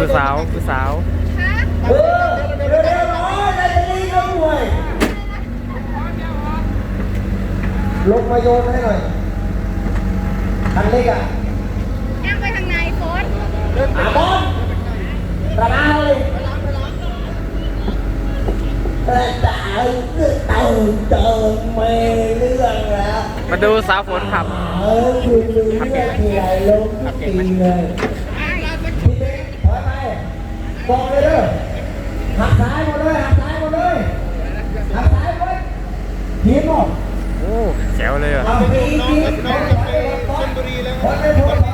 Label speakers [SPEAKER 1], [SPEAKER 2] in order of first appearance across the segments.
[SPEAKER 1] ผู้สาวผู้สาว
[SPEAKER 2] เออเร็วเร็วร้อยนาทีก็ป่วยลงมาโยนให้หน่อยคันเล็กอะ
[SPEAKER 3] นั่งไปทางไหนโฟน
[SPEAKER 2] อาบอลระนาเลยแต่จ่ายเรื่องเติมเติมไม่เรื่องแล้ว
[SPEAKER 1] มาดูสาวฝนขับ
[SPEAKER 2] เออคุณดูเรื่องทีไรลงทุกทีเลยพี่เบ๊กถอยไป บอกเลยเด้อหักซ้ายหมดเลยหักซ้ายหมดเลยหักซ้ายหมดทีมหมด
[SPEAKER 1] โอ้แจ๋วเลยอะ
[SPEAKER 2] เอาไปอีกทีน้องจะไปชลบุรีแล้วถอยไปถอยไป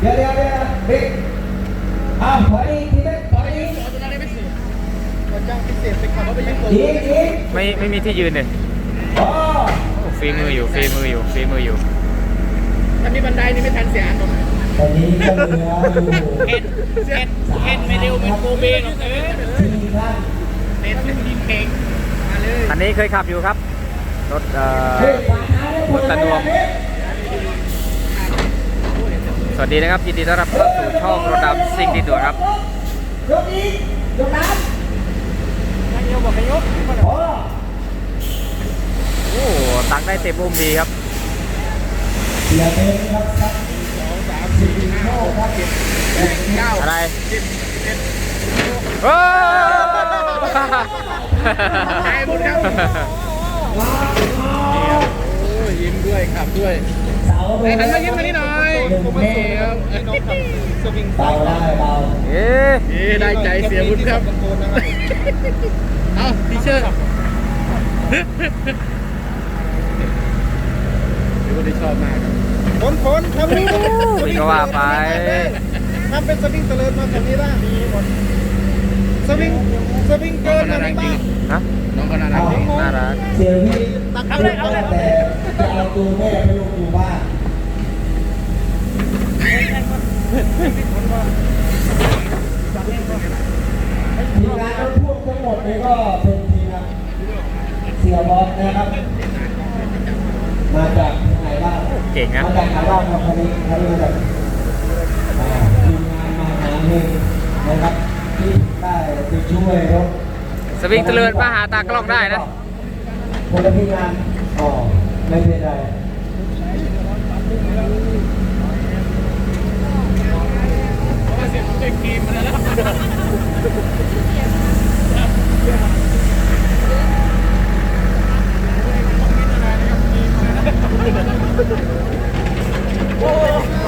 [SPEAKER 2] เดี๋ยวเดี๋ยวเดี๋ยวเบ๊กอ้าวถอยอีกทีเบ๊กถอยอีกอีกอีก
[SPEAKER 1] ไม่ไม่มีที่ยืนเลย
[SPEAKER 2] อ๋อ
[SPEAKER 1] โอ้ฟรีมืออยู่ฟรีมืออยู่ฟรีมืออยู่
[SPEAKER 4] อันนี้บันไดนี่ไม่ทันเสียอันผม
[SPEAKER 2] ตอนนี้ก็เหลืออยู่
[SPEAKER 4] เอ็ดเอ็ดเอ็ดไม่เร็วเหมือนโกเบหรอกเออ
[SPEAKER 2] สี่ท่าน
[SPEAKER 4] เอ็ดทีมเก่งมาเลย
[SPEAKER 1] อันนี้เคยขับอยู่ครับ รถเอ่อ
[SPEAKER 2] เฮ้ยขวาท้ายได้ผล
[SPEAKER 1] ตะนวมสวัสดีนะครับยินดีต้อนรับเข้าสู่ช่องรถดำซิ่งดินด่วนครับ
[SPEAKER 2] ยกอีกยกน้
[SPEAKER 4] นายโยบอกให้ยกำ
[SPEAKER 1] โอ้ตักได้เต็มอุ้มดีครับ
[SPEAKER 2] เสียเป็นครับสักส องสามสี่ห้าหกเจ็ดแปดเก้า
[SPEAKER 1] อะไรโอ้
[SPEAKER 4] ตายหมดแล้วโอ้ยยิ้มด้วยขับด้วย
[SPEAKER 2] เสา
[SPEAKER 4] ไอ้หันมายิ้มมานี่หน่อยผมมาเสียสวิง
[SPEAKER 2] เบาได้เบา
[SPEAKER 1] เอ๊ะ
[SPEAKER 4] เอ้ได้ใจเสียบุญครับเอาทีเชอร์พี่ก็ได้ชอบมากครับ
[SPEAKER 5] ฝนฝนทำนี้
[SPEAKER 1] นี่ก็ว่าไป
[SPEAKER 5] ทำเป็นสวิงเตลินมาแบบนี้ได้สวิงสวิงเกินมาในบ้าน
[SPEAKER 1] ฮะ
[SPEAKER 4] น้องก็น่ารักจริง
[SPEAKER 1] น่ารัก
[SPEAKER 2] เสียพี่เอาเลยเอาเลยแต่จะเอาตัวแม่ไปลงอยู่บ้านทีมงานรถพ่วงทั้งหมดนี่ก็เป็นทีมงานเสียบอลนะครับ มาจากที่ไหนบ้าง
[SPEAKER 1] เก่งนะ
[SPEAKER 2] มาจากไหนบ้างครับคันนี้คันนี้มาครับที่ได้ไปช่วยรถ
[SPEAKER 1] สวิงเตลินมาหาตากล้องได้นะ
[SPEAKER 2] คนละทีมงานอ๋อไม่เป็นไร
[SPEAKER 4] เสียงเต็มเกมมาแล้ว
[SPEAKER 1] ดูมื อ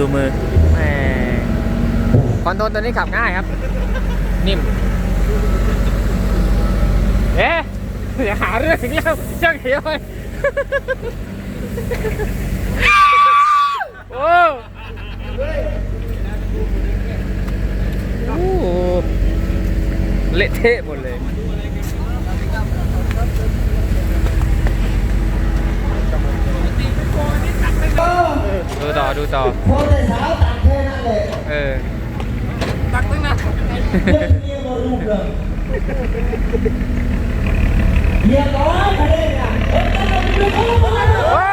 [SPEAKER 1] ดูมือแหมคอนโทรลตัวนี้ขับง่ายครับ นิ่ม เอ๊ะอย่าหาเรื่องอีกแล้วเจ้าเขียวไปโอ้โอ้เละเทะหมดเลย ดูต่อดูต่อ
[SPEAKER 2] พอแต่เช้าตัดแค่นั้นเลย
[SPEAKER 1] เออ
[SPEAKER 4] ตักตั้งนาน
[SPEAKER 2] เรื่องเมียมารูปเลยเมียร้อยคะแนนอะเอ้ยต้องมาดูเขามาเลย
[SPEAKER 1] โอ้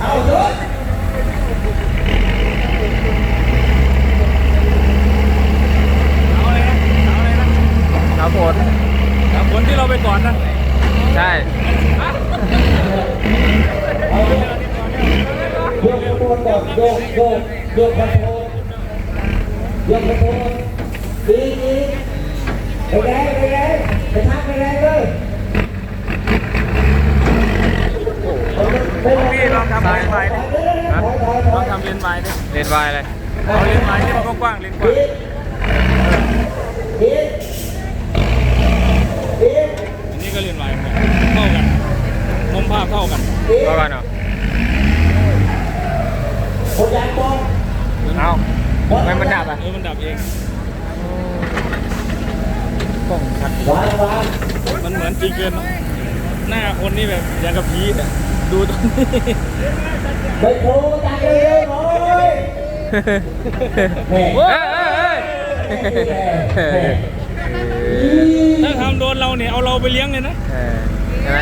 [SPEAKER 2] เอาเถอะ
[SPEAKER 4] เอาเลยนะเอาเลยนะ
[SPEAKER 1] ครับผล
[SPEAKER 4] แล้วคนที่เราไปก่อนนะ
[SPEAKER 1] ใช่
[SPEAKER 2] เอาเถอะโยกขบวนก่อนโยกโยกโยกคอนโทรล โยกคอนโทรลดีดีไปแรงไปแรงไปทักไปแรงเลยพี่ลองทำ
[SPEAKER 1] ซ้ายไป
[SPEAKER 2] ลองทำ
[SPEAKER 4] เรียนไม้ดิ
[SPEAKER 1] เรียนวายเลย
[SPEAKER 4] เอาเรียนไม้ที่มันกว้างเรียนกว้าง
[SPEAKER 2] อั
[SPEAKER 4] นนี้ก็เรียนไม้เหมือนกันเข้ากันกัน
[SPEAKER 1] พอก่อนเหรอ
[SPEAKER 2] คนยางบอง
[SPEAKER 1] เอา ทำไมมันดับอะ
[SPEAKER 4] เออมันดับเอง
[SPEAKER 1] กล้องชัด
[SPEAKER 2] วางวาง
[SPEAKER 4] มันเหมือนจริงเกินเนอะหน้าคนนี่แบบอย่างกับผีอะดูตรงนี้
[SPEAKER 2] ไปโทรจังเลยหน่อยแม่
[SPEAKER 1] เฮ้ยเฮ้ยเฮ้ย
[SPEAKER 4] ถ้าทำโดนเราเนี่ยเอาเราไปเลี้ยงเลยนะ
[SPEAKER 1] เออใช่ไหม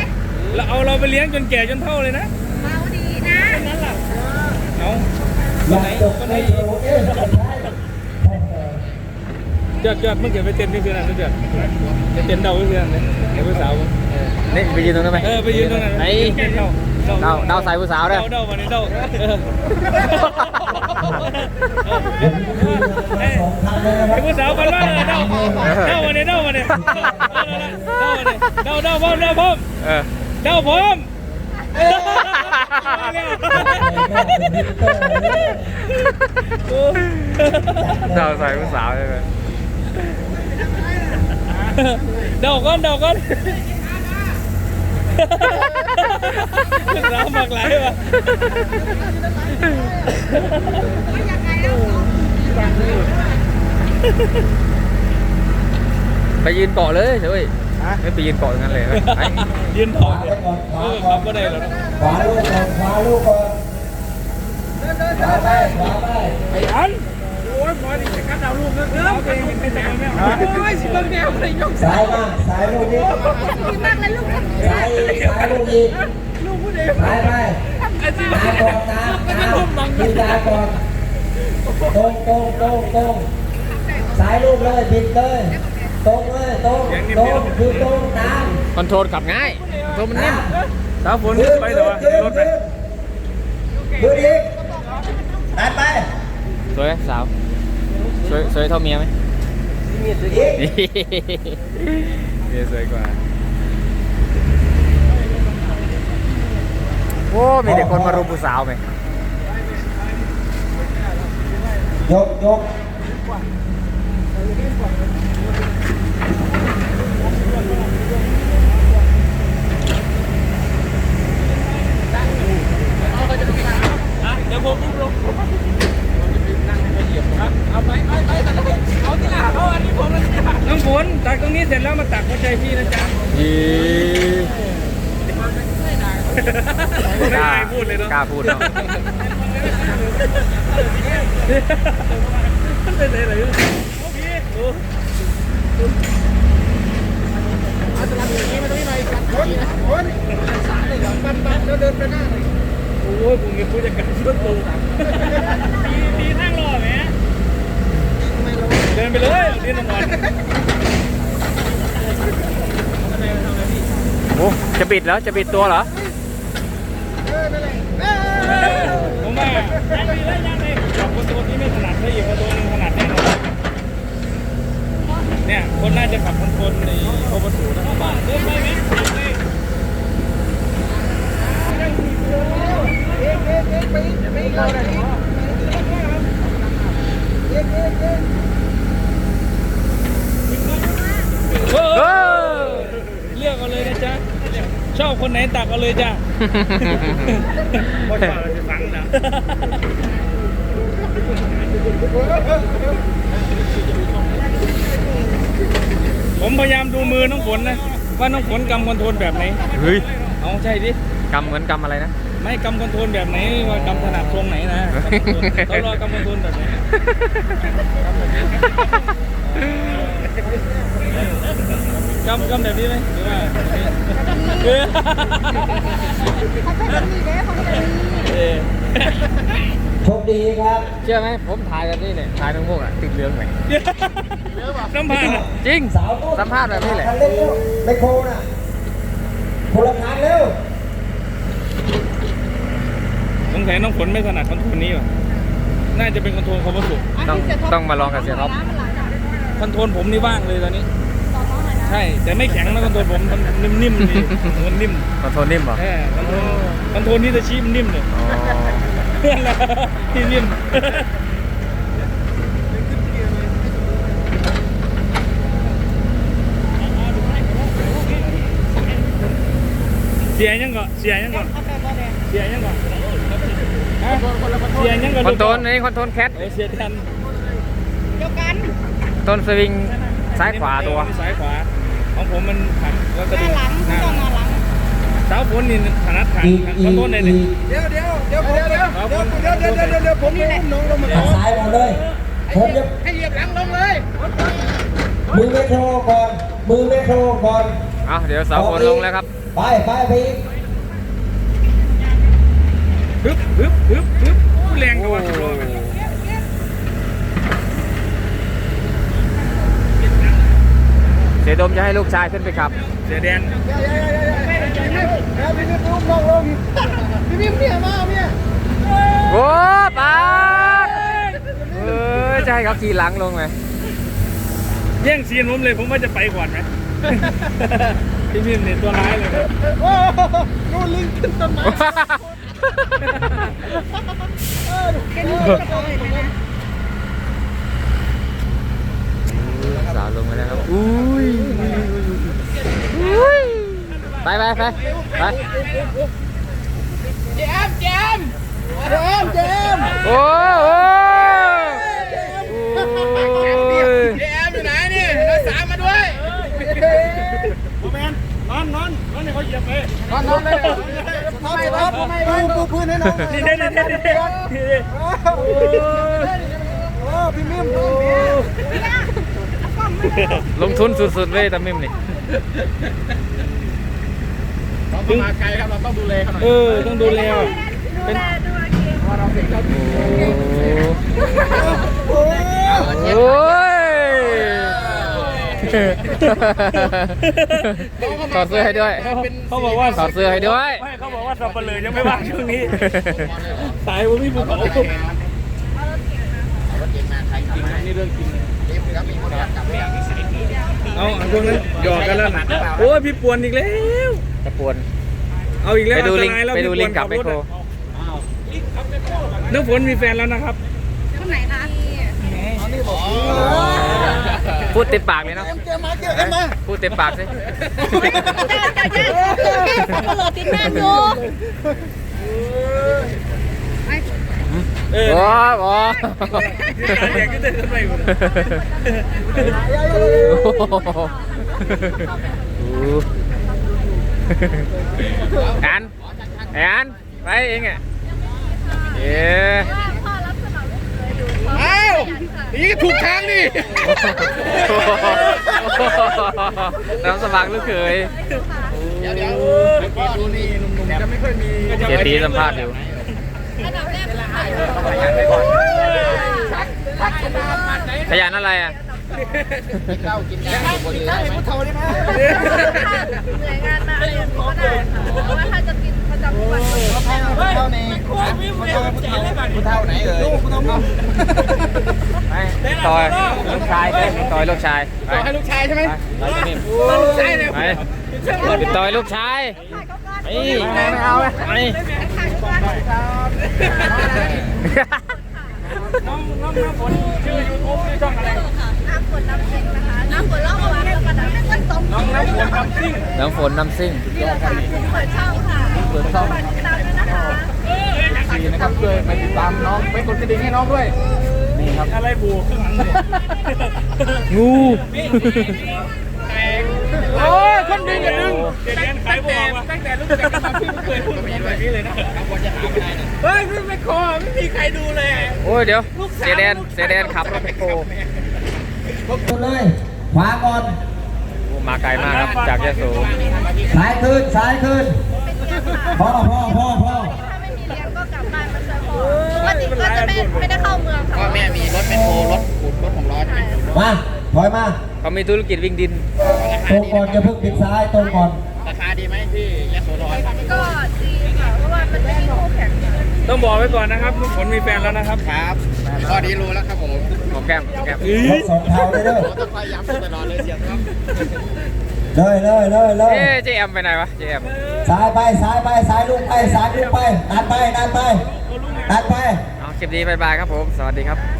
[SPEAKER 4] แล้วเอาเราไปเลี้ยงจนแก่จนเท่าเลยนะ
[SPEAKER 3] เมาดีนะ
[SPEAKER 4] นั่นแหละเอา
[SPEAKER 2] อยากจบในโทร เอ๊ะใช่
[SPEAKER 4] เจือดเจือดเมื่อกี้ไปเต้นที่คือนั่นเจือดไปเต้นเดาที่คือนั่นเลยไอ้ผู้สาว
[SPEAKER 1] นี่ไปยืนตรงนั้นไหม
[SPEAKER 4] เออไปยืนตรงนั้น
[SPEAKER 1] ไอ้
[SPEAKER 4] เดา
[SPEAKER 1] เดาเดาใส่ผู้สาวเด้อ
[SPEAKER 4] เดาเดาวันนี้เดาเออ
[SPEAKER 2] เดี๋ยวนี้คือสองพันเลยนะค
[SPEAKER 4] ไอ้
[SPEAKER 2] รับ
[SPEAKER 4] ผู้สาวมันว่าเดาเดาวันนี้เดาวันนี้เดาเดาเดาพร้อมเดาพร้อม
[SPEAKER 1] เออ
[SPEAKER 4] เดาพร้อม
[SPEAKER 1] เดาใส่ผู้สาวใช่ไหม
[SPEAKER 4] เดาก่อนเดาก่อนผู้สาวมากหลายว่ะ
[SPEAKER 1] ไปยืนเกาะเลยเฮ้ยไม่ไปยืนเกาะตรงนั้นเลยไป
[SPEAKER 4] ยืนถ
[SPEAKER 2] ข
[SPEAKER 4] อ
[SPEAKER 2] วา
[SPEAKER 4] ด
[SPEAKER 2] ไปก่อนข
[SPEAKER 4] เอ
[SPEAKER 2] วา
[SPEAKER 4] อ
[SPEAKER 2] ก่
[SPEAKER 4] ขั
[SPEAKER 2] อบน
[SPEAKER 4] ก็ได้แล้วนะ
[SPEAKER 2] ขวาลูกก่อนขวาลูกก่อนขวาไปขวาไป
[SPEAKER 4] ไอ้อัน โอ้ยพอดีจะกัดาลูกเนื้อเนื้อเองไม่แต่ไม่เอาโอ้ยสิเบิ่งแนวอะไรยก
[SPEAKER 2] ซ้ายมาซ้ายลูกนี้
[SPEAKER 3] ดีมากเลยลูก
[SPEAKER 2] ซ้ายอีกซ้ายลูกอี
[SPEAKER 4] ลูกผู้เดียว
[SPEAKER 2] ซ้ายไป
[SPEAKER 4] ไอ้สิ
[SPEAKER 2] ตาก่อนตาตาดูตาก่อนตรงตรงตรงตรงซ้ายลูกเลยผิดเลยตรงเลยตรงตรงคือตรงตาม
[SPEAKER 1] คอนโทรลขับง่ายคอนโทรลมันนิ่ม
[SPEAKER 4] สาวฝนไปเหรอวะรถไป
[SPEAKER 2] ขึ้นอีตัดไป
[SPEAKER 1] สวยสาว สวยสวยเท่าเมียไหม
[SPEAKER 2] อีก
[SPEAKER 1] เมียสวยกว่าโอ้มีแต่คนมารุมผู้สาวไหม
[SPEAKER 2] ยกยก
[SPEAKER 4] เดี๋ยวผมอุ้มลงเอาไปไปไปเอาที่หลังเอาอันนี้ผมเลยน้ำฝนตักตรงนี้เสร็จแล้วมาตักหัวใจพี่นะจ๊ะ
[SPEAKER 1] ยีกล้า
[SPEAKER 4] พูดเลยเนาะ
[SPEAKER 1] กล้าพูดเนาะ
[SPEAKER 4] เป็นอะไรเลยโอเคโอ้โอ้ยผมเป็นผู้จัดการส่วนตัวตีตีทางรอไหมเดินไปเลยเดินนอน
[SPEAKER 1] โอ้จะปิดแล้วจะปิดตัวเหรอ
[SPEAKER 4] ผมว่ายังดีเลยยังเลยกับคนตัวที่ไม่ถนัดให้อีกคนตัวนึงถนัดแน่นอนเนี่ย คนน่าจะขับคนคนในโคบสูนะครับเดินไปไหมเอ
[SPEAKER 1] เอ
[SPEAKER 4] อ
[SPEAKER 1] อ
[SPEAKER 4] เลือกเอาเลยนะจ๊ะ ชอบคนไหนตักเอาเลยจ้ะคนฝ่าเราจะฟังนะ ผมพยายามดูมือน้องฝนนะ ว่าน้องฝนกำคอนโทรลแบบไหน
[SPEAKER 1] เฮ้ย
[SPEAKER 4] เอาใช่ดิ
[SPEAKER 1] กำเหมือนกำอะไรนะ
[SPEAKER 4] ไม่กำคอนโทรลแบบไหนว่ากำถนัดทรงไหนนะเขารอกำคอนโทรลแบบไหน กำกำแบบนี้ไหมหรือว่าเออ
[SPEAKER 3] เขาเป็นมีเด้เขาเป็นมี
[SPEAKER 4] เออ
[SPEAKER 2] โชคดีครับ
[SPEAKER 1] เชื่อไหมผมถ่ายแบบนี้เนี่ยถ่ายทั้งพวกอะติดเหลืองไหม
[SPEAKER 4] น้ำผ่านอะ
[SPEAKER 1] จริง
[SPEAKER 2] สาวนุ่น
[SPEAKER 1] สัมภาษณ์แบบนี้แหละ
[SPEAKER 2] คันเร็วไม่โคน่ะคนละคันเร็ว
[SPEAKER 4] สงสัยน้องฝนไม่ถนัดคอนโทรลนี้ว่ะน่าจะเป็นคอนโทรลคอมโบสุ
[SPEAKER 1] ต้องต้องมาลองกับเสียท็อป
[SPEAKER 4] คอนโทรลผมนี่ว่างเลยตอนนี้ ใช่ แต่ไม่แข็งนะคอนโทรลผมมันนิ่มๆนี่มันนิ่ม
[SPEAKER 1] คอนโทรลนิ่มเหรอ
[SPEAKER 4] แค่คอนโทรลคอนโทรลนี่จะชี้มันนิ่มเลย
[SPEAKER 1] อ๋อ
[SPEAKER 4] เพื่อนละที่นิ่มสียยังก่อนเสียยังก่อน
[SPEAKER 3] เอาไปบ่แดง
[SPEAKER 4] เสียยังก่อนฮะเสียยังก่อน
[SPEAKER 1] คอนโทรลนี่คอนโทรลแคท
[SPEAKER 4] เออเสียแทน
[SPEAKER 3] เดียวกัน
[SPEAKER 1] ต้นสวิงซ้ายขวาตัว
[SPEAKER 4] ซ้ายขวา ของผมมันขันแล้ว
[SPEAKER 3] ห
[SPEAKER 4] กระ
[SPEAKER 3] น้า
[SPEAKER 4] ดูก
[SPEAKER 3] หลัง
[SPEAKER 4] หน้า
[SPEAKER 3] ต้องมาหลัง
[SPEAKER 4] เท้าฝนนี่ถนัดขัน
[SPEAKER 2] อีก
[SPEAKER 4] ขัน
[SPEAKER 2] อี
[SPEAKER 4] ขอกโทษในนี่
[SPEAKER 2] อีก
[SPEAKER 5] เดี๋ยวเดี๋ยวเดี๋ยวผมเดี๋ยวเดี๋ยวเดี๋ยวเดี๋ยวเดี๋ยวเดี๋ยวเดี๋ยวผมอุ้มน้องลงมา
[SPEAKER 2] หักซ้ายหมดเลยผมจะ
[SPEAKER 5] ให้เหยียบหลังลงเลย
[SPEAKER 2] มือเมโทรก่อน มือเมโทรก่อน
[SPEAKER 1] เอาเดี๋ยวเสาฝนลงแล้วครับ
[SPEAKER 2] ไปไปไปอีก
[SPEAKER 4] ฮึบฮึบฮึบฮึบอู้แรงกว่าสิบโลไหม
[SPEAKER 1] เสียดมจะให้ลูกชายขึ้นไปขับ
[SPEAKER 4] เสียแดน
[SPEAKER 5] พี่มิ้มอุ้มน้องลงพี่มิ้มเนี่ยมาเนี่ย
[SPEAKER 1] โอ้ปาดเออจะให้เขาขี่หลังลงไหม
[SPEAKER 4] แย่งซีนผมเลยผมว่าจะไปก่อนไหมพี่มิมเนี่ยตัวร้ายเลยนะ
[SPEAKER 5] โอ้นู่นลิงขึ้นต้นไม้
[SPEAKER 3] แค่นี้ก็พอเลยนะ
[SPEAKER 1] สาวลงมาแล้วครับอุ้ยอุ้ยไปไปไปไป
[SPEAKER 5] เจมเจมเจมเจม
[SPEAKER 1] โอ้โหโอ้ย
[SPEAKER 5] เจมอยู่ไหนนี่น้าสามมาด้วย
[SPEAKER 4] โอแมนนอนนอนนอนให้เขาเหยียบไป
[SPEAKER 5] นอนนอนเลยทำไมครับปูปูพื้นให้น้อง
[SPEAKER 4] นี่เด้นี่เด้นี่เด้นี่เด้
[SPEAKER 5] โอ้พี่มิ้ม
[SPEAKER 1] ลงทุนสุดๆเลยตามิมนี่
[SPEAKER 5] ต้องมาไกลครับเราต้องดูแลเขาหน่อย
[SPEAKER 4] เออต้องดูแลอะเป็น
[SPEAKER 1] โอ้โอ้ยถอดเสื้อให้ด้วย
[SPEAKER 4] เขาบอกว่า
[SPEAKER 1] ถอดเสื้อให้ด้วย
[SPEAKER 4] ไม่เขาบอกว่าสับปะเลยยังไม่ว่างช่วงนี้ตายผมไม่บุกเขา
[SPEAKER 5] นี่เรื่องจริงครับมีคนกลับไม่อยากมีสาย
[SPEAKER 4] เอาพวกนั้นหยอกกันแล้วนะโอ้ยพี่ปวนอีกแล้ว
[SPEAKER 1] ตะปวน
[SPEAKER 4] เอาอีกแล้ว
[SPEAKER 1] ไปดูลิง
[SPEAKER 4] อันตรายแล้ว
[SPEAKER 1] ไปดู
[SPEAKER 4] พี่
[SPEAKER 1] ลิงกับ
[SPEAKER 4] ป
[SPEAKER 1] ไม
[SPEAKER 4] วน
[SPEAKER 1] โคร
[SPEAKER 4] อะน้องฝนมีแฟนแล้วนะครับ
[SPEAKER 3] คนไหนคะ
[SPEAKER 1] พูดเต็มปากเลยเนาะ
[SPEAKER 5] เจอมาเจอกันมา
[SPEAKER 1] พูดเต็มปากสิ
[SPEAKER 3] เจ้าเจ้าเจ้าเขาก็เหลือติดแม่อยู่
[SPEAKER 4] เออ
[SPEAKER 1] โอ้โห
[SPEAKER 4] อยากจะเดินขึ้นไปหมดเลย
[SPEAKER 1] แอนแอนไปเองอะเอ๊ะ
[SPEAKER 3] พ่อรับสมัครลูกเคยดู
[SPEAKER 5] อ้าวนี่ก็ถูกทางนี่
[SPEAKER 1] น้ำสมัครลูกเขย
[SPEAKER 5] เดี๋ยวเดี๋ยวก็ดูนี่หนุ่มๆจะไม่ค่อยมี
[SPEAKER 1] เจตีสัมภาษณ์อยู่ ขยันอะไรอะ
[SPEAKER 5] กินเหล้ากินยาคนอื่นได้ไหมผู้เฒ่าได้ไหม
[SPEAKER 3] เหนื่อยงานมาอะไรอย่างนี้ก็ได้ค่ะเพราะว่าถ้าจะกินประจำวันก็
[SPEAKER 5] ผู้เฒ่าผู้เฒ่าในผู้เฒ่าผู้เฒ่าไหนเอ่ยผู้เฒ่า
[SPEAKER 1] ไปต่อยลูกชายไปต่อยลูกชายไป
[SPEAKER 5] ให้ลูกชายใช่ไหม
[SPEAKER 1] ไปไปนี่
[SPEAKER 5] ลูกชายเนี่ย
[SPEAKER 1] ไปไปต่อยลูกชายไปไม่เอาไป
[SPEAKER 3] ถ่ายทุกวัน
[SPEAKER 4] น้องน้องน้ำฝนชื่อยูทูบชื่อช่องอะไร
[SPEAKER 3] น้ำฝนน้ำซิ่งนะคะ น้ำฝนร้องเอาว้แล้วก็น้ำไม่ต้นสม
[SPEAKER 4] น้องน้ำฝนกับซิ่ง
[SPEAKER 1] น้ำฝนน้ำซิ่ง
[SPEAKER 3] นี่แหละค่ะเปิดช่องค่ะ
[SPEAKER 5] เปิดช่อง
[SPEAKER 3] ติดตามด้วยนะคะ
[SPEAKER 5] ดีนะครับช่วยไปติดตามน้องไปกดกระดิ่งให้น้องด้วยนี่ครับ
[SPEAKER 4] อะไรบูข้างหลังเนี่ย
[SPEAKER 1] งู
[SPEAKER 4] โอ้ คนดึงอย่าดึงเดี๋ยวเรียนขายบอกว่าตั้งแต่ลูกเด็กก็ทำพี่ไม่เคยพูดแบบนี้เลยนะเฮ้ยพี่ไม่คอไม่มีใครดูเลย
[SPEAKER 1] โอ้ยเดี๋ยวเสียแดนเสียแดนขับรถแมคโคร
[SPEAKER 2] กดเลยขวาก่อน
[SPEAKER 1] โอ้มาไกลมากครับจากยะโส
[SPEAKER 2] สายขึ้นสายขึ้นพ่อพ่อพ่อพ่อ
[SPEAKER 3] ถ้าไม่มีเรียนก็กลับบ้านมาเจอพ่อปกติก็จะไม่ไม่ได้เข้าเมืองค่ะ
[SPEAKER 5] พ่อแม่มีรถเป็นโทรถขุดรถของร้อนใช่ไหม
[SPEAKER 2] มาถอยมา
[SPEAKER 1] เขามีธุรกิจวิ่งดิน
[SPEAKER 2] ตรงก่อนอย่าเพิ่งปิดซ้ายตรงก่อน
[SPEAKER 5] ราคาดีไหมที่ยโสธร
[SPEAKER 3] ก็ดีค่ะเพราะว่ามันจะมีคู่แข่ง
[SPEAKER 4] ต้องบอกไว้ก่อนนะครับลูกฝนมีแฟนแล้วนะครับ
[SPEAKER 5] ครับข้อดีรู้แล้วครับผม
[SPEAKER 1] หอมแก้มหอมแก้ม
[SPEAKER 2] รถสองเท้าเลยเด้อ
[SPEAKER 5] ต้องพยายามตลอดเลยเสียครับ
[SPEAKER 2] เลยเลยเลยเลย
[SPEAKER 1] เอ๊ะเจแอมไปไหนวะเจแอม
[SPEAKER 2] ซ้ายไปซ้ายไปซ้ายลุกไปซ้ายลุกไปดันไปดันไปดันไป
[SPEAKER 1] เอาคลิปนี้บายบายครับผม สวัสดีครับ